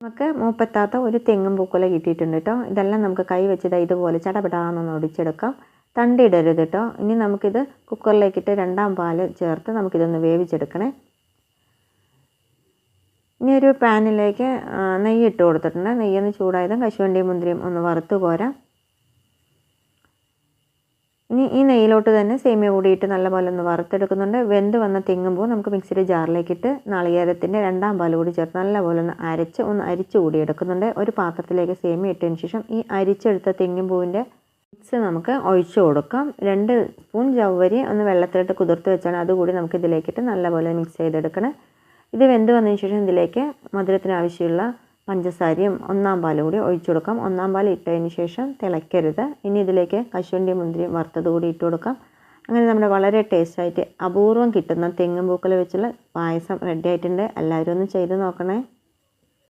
നമുക്ക് മൂപ്പത്താത്ത ഒരു തെങ്ങും പൂക്കുല കിട്ടിയിട്ടുണ്ട് കേട്ടോ ഇതെല്ലാം നമുക്ക് കൈ വെച്ചത് ഇതുപോലെ ചടപെടാന്നൊന്ന് ഒടിച്ചെടുക്കാം. തണ്ടിടരുത് കേട്ടോ ഇനി നമുക്കിത് കുക്കറിലേക്കിട്ട് രണ്ടാം പാൽ ചേർത്ത് നമുക്കിതൊന്ന് വേവിച്ചെടുക്കണേ. ഇനി ഒരു പാനിലേക്ക് നെയ്യ് ഇട്ട് കൊടുത്തിട്ടുണ്ട്. നെയ്യൊന്ന് ചൂടായതും കശുവണ്ടിയും മുന്തിരിയും ഒന്ന് വറുത്ത് കോരാം ഇനി ഈ നെയ്യിലോട്ട് തന്നെ സേമിയ കൂടിയിട്ട് നല്ലപോലെ ഒന്ന് വറുത്തെടുക്കുന്നുണ്ട്. വെന്ത് വന്ന തെങ്ങുമ്പോൾ നമുക്ക് മിക്സിയുടെ ജാറിലേക്കിട്ട് നാളികേരത്തിന്റെ രണ്ടാം പാൽ കൂടി ചേർത്ത് നല്ലപോലെ ഒന്ന് അരച്ച് ഒന്ന് അരിച്ച് കൂടി എടുക്കുന്നുണ്ട് ഒരു പാത്രത്തിലേക്ക് സേമിയ ഇട്ടതിന് ശേഷം ഈ അരിച്ചെടുത്ത തെങ്ങിൻപൂവിന്റെ മിക്സ് നമുക്ക് ഒഴിച്ചു കൊടുക്കാം. രണ്ട് സ്പൂൺ ജവ്വരി ഒന്ന് വെള്ളത്തിലിട്ട് കുതിർത്ത് വെച്ചാണ് അതുകൂടി നമുക്ക് ഇതിലേക്കിട്ട് നല്ലപോലെ മിക്സ് ചെയ്തെടുക്കണം. ഇത് വെന്ത് വന്നതിന് ശേഷം ഇതിലേക്ക് മധുരത്തിന് ആവശ്യമുള്ള പഞ്ചസാരയും ഒന്നാം പാലും കൂടി ഒഴിച്ചു കൊടുക്കാം. ഒന്നാം പാൽ ഇട്ടതിന് ശേഷം തിളയ്ക്കരുത്. ഇനി ഇതിലേക്ക് കശുവണ്ടി മുന്തിരി വറുത്തത് കൂടി ഇട്ട് കൊടുക്കാം. അങ്ങനെ നമ്മുടെ വളരെ ടേസ്റ്റായിട്ട് അപൂർവം കിട്ടുന്ന തെങ്ങും പൂക്കൽ വെച്ചുള്ള പായസം റെഡി ആയിട്ടുണ്ട്. എല്ലാവരും ഒന്ന് ചെയ്ത് നോക്കണേ.